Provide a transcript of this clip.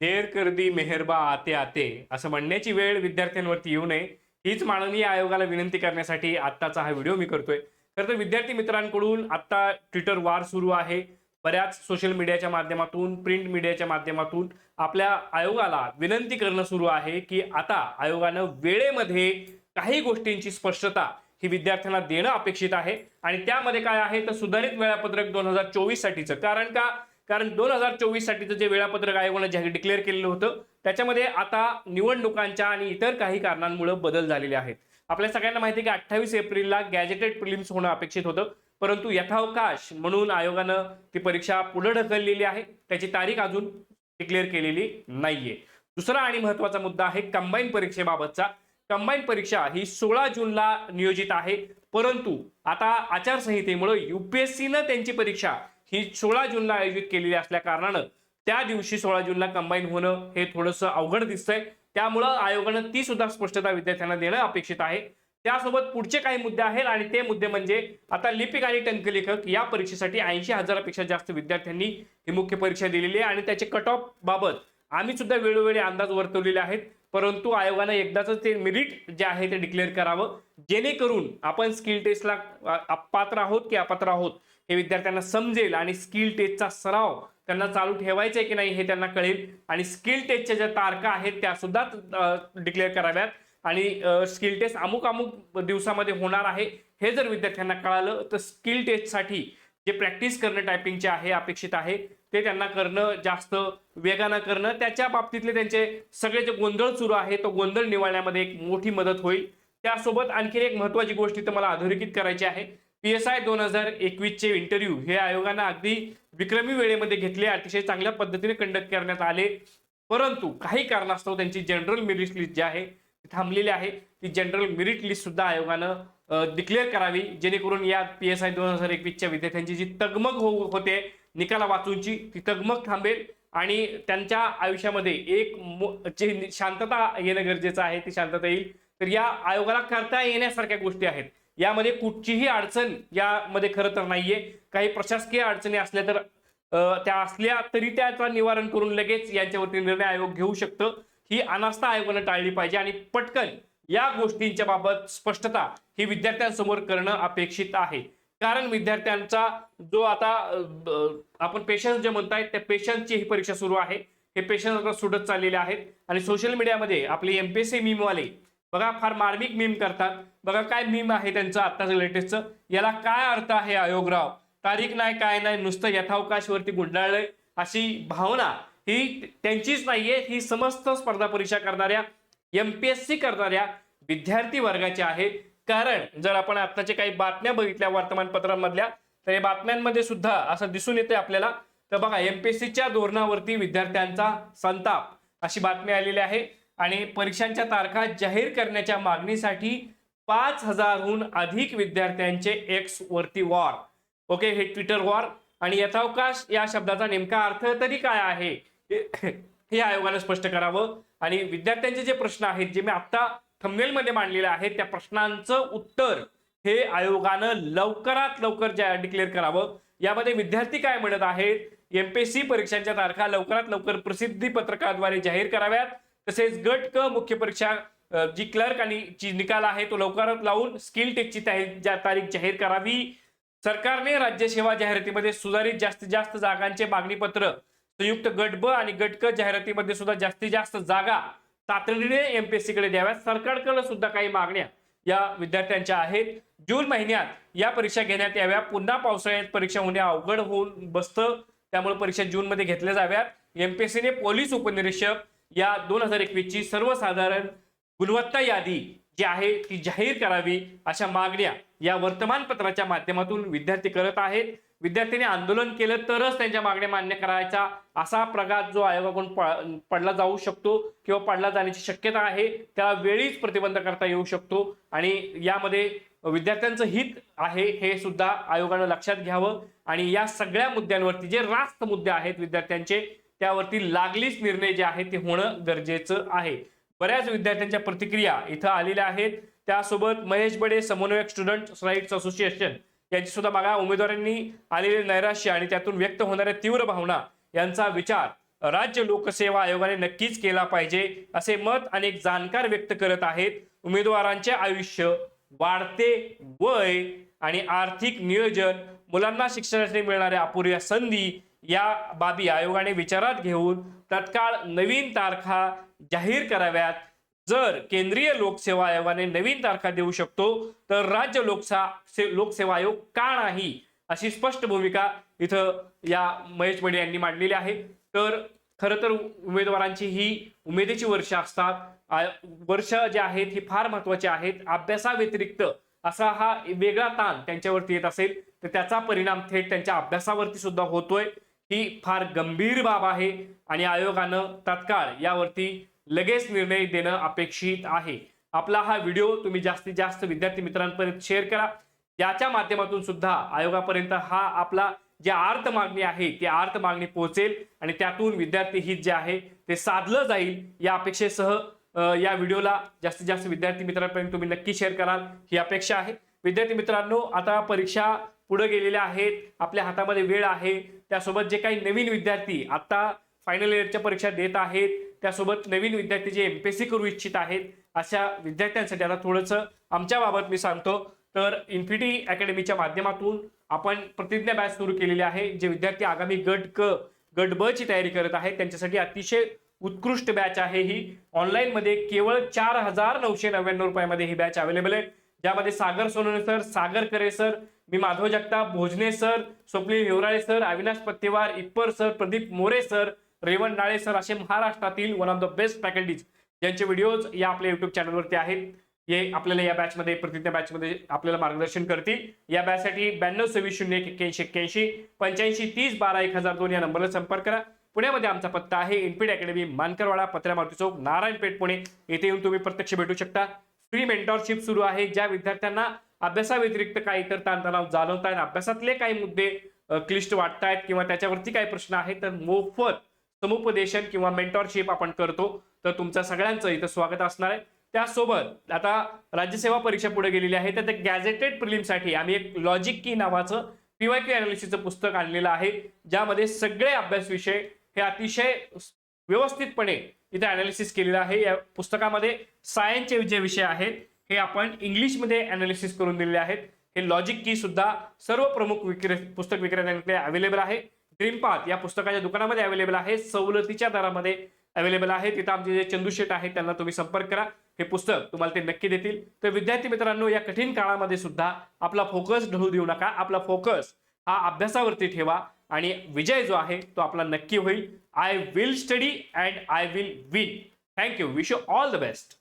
देर करदी मेहरबा आते आते असं म्हणण्याची वेळ विद्यार्थ्यांवरती येऊ नये. हीच माननीय आयोगाला विनंती करण्यासाठी आत्ताचा हा व्हिडिओ मी करतोय. खरं तर विद्यार्थी मित्रांकडून आत्ता ट्विटर वार सुरू आहे. बऱ्याच सोशल मीडियाच्या माध्यमातून प्रिंट मीडियाच्या माध्यमातून आपल्या आयोगाला विनंती करणं सुरू आहे की आता आयोगानं वेळेमध्ये काही गोष्टींची स्पष्टता ही विद्यार्थ्यांना देणं अपेक्षित आहे. आणि त्यामध्ये काय आहे? तर सुधारित वेळापत्रक दोन हजार चोवीस साठीचं. कारण का? कारण दोन हजार चोवीस साठीचं जे वेळापत्रक आयोगानं जाहीर डिक्लेअर केलेलं होतं त्याच्यामध्ये आता निवडणुकांच्या आणि इतर काही कारणांमुळे बदल झालेले आहेत. आपल्या सगळ्यांना माहिती आहे की अठ्ठावीस एप्रिलला गॅजेटेड प्रिलिम्स होणं अपेक्षित होतं परंतु यथावकाश म्हणून आयोगानं ती परीक्षा पुढे ढकललेली आहे. त्याची तारीख अजून डिक्लेअर केलेली नाहीये. दुसरा आणि महत्त्वाचा मुद्दा आहे कंबाईन परीक्षेबाबतचा. कंबाईन परीक्षा ही सोळा जूनला नियोजित आहे परंतु आता आचारसंहितेमुळे युपीएससीनं त्यांची परीक्षा ही सोळा जूनला आयोजित केलेली असल्या कारणानं त्या दिवशी सोळा जूनला कंबाईन होणं हे थोडंसं अवघड दिसतंय. त्यामुळं आयोगानं ती सुद्धा स्पष्टता विद्यार्थ्यांना देणं अपेक्षित आहे. त्यासोबत पुढचे काही मुद्दे आहेत आणि ते मुद्दे म्हणजे आता लिपिक आणि टंकलेखक या परीक्षेसाठी ऐंशी हजारापेक्षा जास्त विद्यार्थ्यांनी ही मुख्य परीक्षा दिलेली आहे आणि त्याचे कट ऑफ बाबत आम्ही सुद्धा वेळोवेळी अंदाज वर्तवलेले आहेत. परंतु आयोगानं एकदाच ते मेरिट जे आहे ते डिक्लेअर करावं. जेणेकरून आपण स्किल टेस्टला पात्र आहोत की अपात्र आहोत? हे विद्यार्थ्यांना समजेल आणि स्किल टेस्टचा सराव त्यांना चालू ठेवायचा आहे की नाही हे त्यांना कळेल. आणि स्किल टेस्टच्या ज्या तारखा आहेत त्या सुद्धा डिक्लेअर कराव्यात. आणि स्किल टेस्ट अमुक अमुक दिवसामध्ये होणार आहे हे जर विद्यार्थ्यांना कळालं तर स्किल टेस्टसाठी जे प्रॅक्टिस करणं टायपिंगचे आहे अपेक्षित आहे ते त्यांना करणं जास्त वेगानं करणं त्याच्या बाबतीतले त्यांचे सगळे जे गोंधळ सुरू आहे तो गोंधळ निवाळण्यामध्ये एक मोठी मदत होईल. त्यासोबत आणखी एक महत्त्वाची गोष्ट तर मला अधोरेखित करायची आहे. पी एस आय दोन हजार एकवीसचे इंटरव्ह्यू हे आयोगानं अगदी विक्रमी वेळेमध्ये घेतले अतिशय चांगल्या पद्धतीने कंडक्ट करण्यात आले. परंतु काही कारणास्तव त्यांची जनरल मेरिट लिस्ट जी आहे ती थांबलेली आहे. ती जनरल मेरिट लिस्ट सुद्धा आयोगानं डिक्लेअर करावी जेणेकरून या पी एस आय दोन हजार एकवीसच्या विद्यार्थ्यांची जी तगमग हो होते निकाला वाचूनची ती तगमग थांबेल. आणि त्यांच्या आयुष्यामध्ये एक मो- जे शांतता येणं गरजेचं आहे ती शांतता येईल. तर या आयोगाला करता येण्यासारख्या गोष्टी आहेत. यामध्ये कुठचीही अडचण यामध्ये खरं तर नाहीये. काही प्रशासकीय अडचणी असल्या तर त्या असल्या तरी त्याचा निवारण करून लगेच यांच्यावरती निर्णय आयोग घेऊ शकतं. ही अनास्था आयोगानं टाळली पाहिजे आणि पटकन या गोष्टींच्या बाबत स्पष्टता ही विद्यार्थ्यांसमोर करणं अपेक्षित आहे. कारण विद्यार्थ्यांचा जो आता आपण पेशन्स जे म्हणतायत त्या पेशन्सची ही परीक्षा सुरू आहे. हे पेशन्स आता सुटत चाललेले आहेत. आणि सोशल मीडियामध्ये आपले एमपीएससी मीमवाले बघा फार मार्मिक मीम करतात. बघा काय मीम आहे त्यांचं आत्ताचं लेटेस्टचं याला काय अर्थ आहे आयोगराव? तारीख नाही काय नाही नुसतं यथावकाशवरती गुंडाळलंय. अशी भावना ही त्यांचीच नाहीये ही समस्त स्पर्धा परीक्षा करणाऱ्या एमपीएससी करणाऱ्या विद्यार्थी वर्गाची आहे. कारण जर आपण आत्ताच्या काही बातम्या बघितल्या वर्तमानपत्रांमधल्या तर या बातम्यांमध्ये सुद्धा असं दिसून येते आपल्याला. तर बघा एमपीएससीच्या धोरणावरती विद्यार्थ्यांचा संताप अशी बातमी आलेली आहे. आणि परीक्षांच्या तारखा जाहीर करण्याच्या मागणीसाठी पाच हजारहून अधिक विद्यार्थ्यांचे एक्स वरती वॉर. ओके हे ट्विटर वॉर. आणि यथावकाश या शब्दाचा नेमका अर्थ तरी काय आहे? हे- आयोगानं स्पष्ट करावं. आणि विद्यार्थ्यांचे जे प्रश्न आहेत जे मी आत्ता थंबनेलमध्ये मांडलेले आहेत त्या प्रश्नांचं उत्तर हे आयोगानं लवकरात लवकर डिक्लेअर करावं. यामध्ये विद्यार्थी काय म्हणत आहेत? एमपीएससी परीक्षांच्या तारखा लवकरात लवकर प्रसिद्धी पत्रकाद्वारे जाहीर कराव्यात. तसेच गट क मुख्य परीक्षा जी क्लर्क आणि जी निकाल आहे तो लवकरात लावून स्किल टेकची तारीख जाहीर करावी. सरकारने राज्य सेवा जाहिरातीमध्ये सुधारित जास्तीत जास्त जागांचे मागणीपत्र संयुक्त गट ब आणि गट क जाहिरातीमध्ये सुद्धा जास्तीत जास्त जागा तातडीने एमपीएससी कडे द्याव्यात. सरकारकडे सुद्धा काही मागण्या या विद्यार्थ्यांच्या आहेत. जून महिन्यात या परीक्षा घेण्यात याव्या. पुन्हा पावसाळ्यात परीक्षा होणे अवघड होऊन बसतं. त्यामुळे परीक्षा जून मध्ये घेतल्या जाव्यात. एमपीएससीने पोलीस उपनिरीक्षक या दोन हजार एकवीसची सर्वसाधारण गुणवत्ता यादी जी आहे ती जाहीर करावी अशा मागण्या या वर्तमानपत्राच्या माध्यमातून विद्यार्थी करत आहेत. विद्यार्थ्यांनी आंदोलन केलं तरच त्यांच्या मागण्या मान्य करायचा असा प्रघात जो आयोगाकडून प- पडला जाऊ शकतो किंवा पडला जाण्याची शक्यता आहे त्या वेळीच प्रतिबंध करता येऊ शकतो. आणि यामध्ये विद्यार्थ्यांचं हित आहे हे सुद्धा आयोगानं लक्षात घ्यावं. आणि या सगळ्या मुद्द्यांवरती जे रास्त मुद्दे आहेत विद्यार्थ्यांचे त्यावरती लागलीच निर्णय जे आहे ते होणं गरजेचं आहे. बऱ्याच विद्यार्थ्यांच्या प्रतिक्रिया इथं आलेल्या आहेत. त्यासोबत महेश बडे समन्वयक स्टुडंट राईट्स असोसिएशन यांची सुद्धा बघा उमेदवारांनी आलेले नैराश्य आणि त्यातून व्यक्त होणाऱ्या तीव्र भावना यांचा विचार राज्य लोकसेवा आयोगाने नक्कीच केला पाहिजे असे मत अनेक जाणकार व्यक्त करत आहेत. उमेदवारांचे आयुष्य वाढते वय आणि आर्थिक नियोजन मुलांना शिक्षणासाठी मिळणाऱ्या अपुऱ्या संधी या बाबी आयोगाने विचारात घेऊन तत्काळ नवीन तारखा जाहीर कराव्यात. जर केंद्रीय लोकसेवा आयोगाने नवीन तारखा देऊ शकतो तर राज्य लोकसा से- लोकसेवा आयोग का नाही अशी स्पष्ट भूमिका इथं या महेश बडे यांनी मांडलेली आहे. तर खरं तर उमेदवारांची ही उमेदीची वर्ष असतात. वर्ष जे आहेत ही फार महत्वाची आहेत. अभ्यासाव्यतिरिक्त असा हा वेगळा ताण त्यांच्यावरती येत असेल तर त्याचा परिणाम थेट त्यांच्या अभ्यासावरती सुद्धा होतोय. ही फार गंभीर बाब आहे आणि आयोगानं तत्काळ यावरती लगेच निर्णय देणं अपेक्षित आहे. आपला हा व्हिडिओ तुम्ही जास्तीत जास्त विद्यार्थी मित्रांपर्यंत शेअर करा. याच्या माध्यमातून सुद्धा आयोगापर्यंत हा आपला जे आर्त मागणी आहे ती आर्त मागणी पोहोचेल आणि त्यातून विद्यार्थी हित जे आहे ते साधलं जाईल या अपेक्षेसह या व्हिडिओला जास्तीत जास्त विद्यार्थी मित्रांपर्यंत तुम्ही नक्की शेअर कराल. ही अपेक्षा आहे. विद्यार्थी मित्रांनो आता परीक्षा पुढे गेलेल्या आहेत आपल्या हातामध्ये वेळ आहे. त्यासोबत जे काही नवीन विद्यार्थी आत्ता फायनल इयरच्या परीक्षा देत आहेत त्यासोबत नवीन विद्यार्थी जे एम पी ए सी करू इच्छित आहेत अशा विद्यार्थ्यांसाठी आता थोडंसं आमच्याबाबत मी सांगतो. तर इन्फिटी अकॅडमीच्या माध्यमातून आपण प्रतिज्ञा बॅच सुरू केलेली आहे जे विद्यार्थी आगामी गट क गट ब ची तयारी करत आहेत त्यांच्यासाठी अतिशय उत्कृष्ट बॅच आहे ही. ऑनलाईनमध्ये केवळ चार हजार नऊशे नव्याण्णव रुपयामध्ये ही बॅच अवेलेबल आहे. ज्यामध्ये सागर सोनवणे सर सागर करे सर मी Madhav Jagtap Bhojane sir Swapnil Hiwrale sir Avinash Pattewar Ippar sir Pradeep More sir Rewan Nale sir असे महाराष्ट्रातील one of the best faculties यांचे व्हिडिओज या आपल्या युट्यूब चॅनलवरती आहेत. हे आपल्याला या बॅचमध्ये प्रतिज्ञा बॅचमध्ये आपल्याला मार्गदर्शन करतील. या बॅचसाठी ब्याण्णव सव्वीस शून्य एक्क्याऐंशी एक्क्याऐंशी पंच्याऐंशी तीस बारा एक हजार दोन या नंबरला संपर्क करा. पुण्यामध्ये आमचा पत्ता आहे इनपीड अकॅडमी मानकरवाडा पत्र्या मारुती चौक नारायणपेठ पुणे. येथे येऊन तुम्ही प्रत्यक्ष भेटू शकता. फ्री मेंटॉरशिप सुरू आहे ज्या विद्यार्थ्यांना अभ्यासाव्यतिरिक्त काही इतर ताणतणाव जाणवत आहेत अभ्यासातले काही मुद्दे क्लिष्ट वाटतायत किंवा त्याच्यावरती काही प्रश्न आहेत तर मोफत समुपदेशन किंवा मेंटॉरशिप आपण करतो. तर तुमचं सगळ्यांचं इथं स्वागत असणार आहे. त्यासोबत आता राज्यसेवा परीक्षा पुढे गेलेली आहे तर त्या गॅझेटेड प्रिलिमसाठी आम्ही एक लॉजिक की नावाचं पीवायक्यू अनालिसिसचं पुस्तक आणलेलं आहे ज्यामध्ये सगळे अभ्यास विषय हे अतिशय व्यवस्थितपणे इथे अनालिसिस केलेलं आहे. या पुस्तकामध्ये सायन्सचे जे विषय आहेत हे आपण इंग्लिशमध्ये अनालिसिस करून दिलेले आहेत. हे लॉजिक की सुद्धा सर्व प्रमुख विक्रे पुस्तक विक्रेत्यांकडे अवेलेबल आहे. ड्रीमपाथ या पुस्तकाच्या दुकानामध्ये अवेलेबल आहे. सवलतीच्या दरामध्ये अवेलेबल आहे. तिथं आमचे जे चंदूशेट आहेत त्यांना तुम्ही संपर्क करा. हे पुस्तक तुम्हाला ते नक्की देतील. तर विद्यार्थी मित्रांनो या कठीण काळामध्ये सुद्धा आपला फोकस ढळू देऊ नका. आपला फोकस हा अभ्यासावरती ठेवा. आणि विजय जो आहे तो आपला नक्की होईल. I will study and I will win thank you wish you all the best